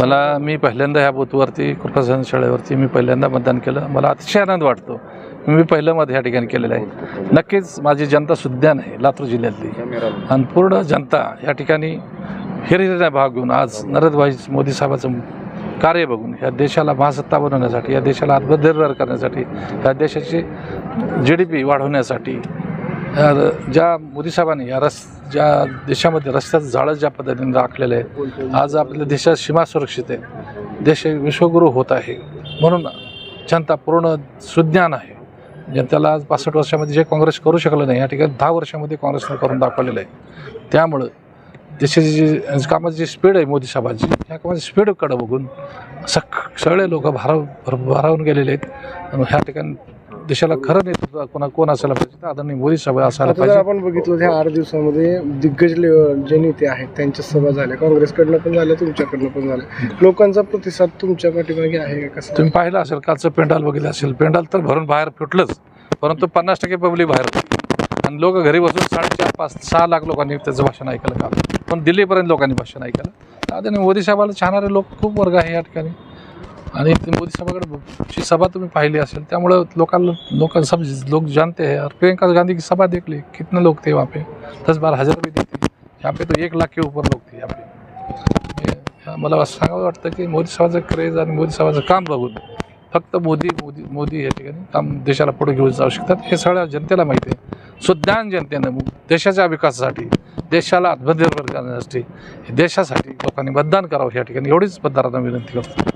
मला मी पहिल्यांदा ह्या बूथवरती कृपासन शाळेवरती मी पहिल्यांदा मतदान केलं. मला अतिशय आनंद वाटतो. मी पहिलं मत ह्या ठिकाणी केलेलं आहे. नक्कीच माझी जनता सुद्धा नाही लातूर जिल्ह्यातली. आणि पूर्ण जनता या ठिकाणी हिरिरीने भाग घेऊन आज नरेंद्रभाई मोदी साहेबाचं कार्य बघून या देशाला महासत्ता बनवण्यासाठी या देशाला आत्मनिर्भर करण्यासाठी या देशाची जी डी पी वाढवण्यासाठी ज्या मोदी साहेबांनी या रस ज्या देशामध्ये रस्त्याचं झाडं ज्या पद्धतीने राखलेलं आहे आज आपल्या देशात सीमा सुरक्षित आहे. देश विश्वगुरू होत आहे. म्हणून जनता पूर्ण सुज्ञान आहे. जनतेला आज पासष्ट वर्षामध्ये जे काँग्रेस करू शकलं नाही या ठिकाणी दहा वर्षामध्ये काँग्रेसनं करून दाखवलेलं आहे. त्यामुळं देशाची जी कामाची जी स्पीड आहे मोदी साहेबांची ह्या कामाची स्पीडकडं बघून सग सगळे लोक भाराव भर- भारावून गेलेले आहेत. ह्या ठिकाणी देशाला खरं नेतृत्व कोणा कोण असायला पाहिजे तर आदरणीय मोदी साहेब असायला आता जर पाहिजे. आपण बघितलं ह्या आठ दिवसामध्ये दिग्गज लेव- जे नेते आहेत त्यांच्या सभा झाल्या. काँग्रेसकडनं पण झाल्या तुमच्याकडनं पण झाल्या. लोकांचा प्रतिसाद तुमच्या पाठीमागे आहे का कसं? तुम्ही पाहिलं असेल कालचं पेंडाल बघितलं असेल. पेंडाल तर भरून बाहेर फुटलंच. परंतु पन्नास टक्के पब्लिक बाहेर होती. आणि लोक घरी बसून साडेचार पाच सहा लाख लोकांनी त्याचं भाषण ऐकलं काल. पण दिल्लीपर्यंत लोकांनी भाषण ऐकलं. आदरणीय मोदी साहेबाला छानणारे लोक. खूप वर्ग आहे या ठिकाणी. आणि ते मोदी सभाकडे सभा तुम्ही पाहिली असेल त्यामुळं लोकांना लोक सब लोग जानते हैं और प्रियंका गांधी की सभा देख ली कितने लोग थे वहाँ पे? दस बारा हज़ार रुपये देते यहाँ पे तो एक लाख के ऊपर लोक थे यहाँ पे. मला सांगावं वाटतं की मोदी सभाचं क्रेज आणि मोदी सभाचं काम बघून फक्त मोदी मोदी मोदी या ठिकाणी काम देशाला पुढे घेऊन जाऊ शकतात. हे सगळ्या जनतेला माहिती आहे. सुज्ञान जनतेनं देशाच्या विकासासाठी देशाला आत्मनिर्भर करण्यासाठी देशासाठी लोकांनी मतदान करावं या ठिकाणी. एवढीच मतदारांना विनंती करतो.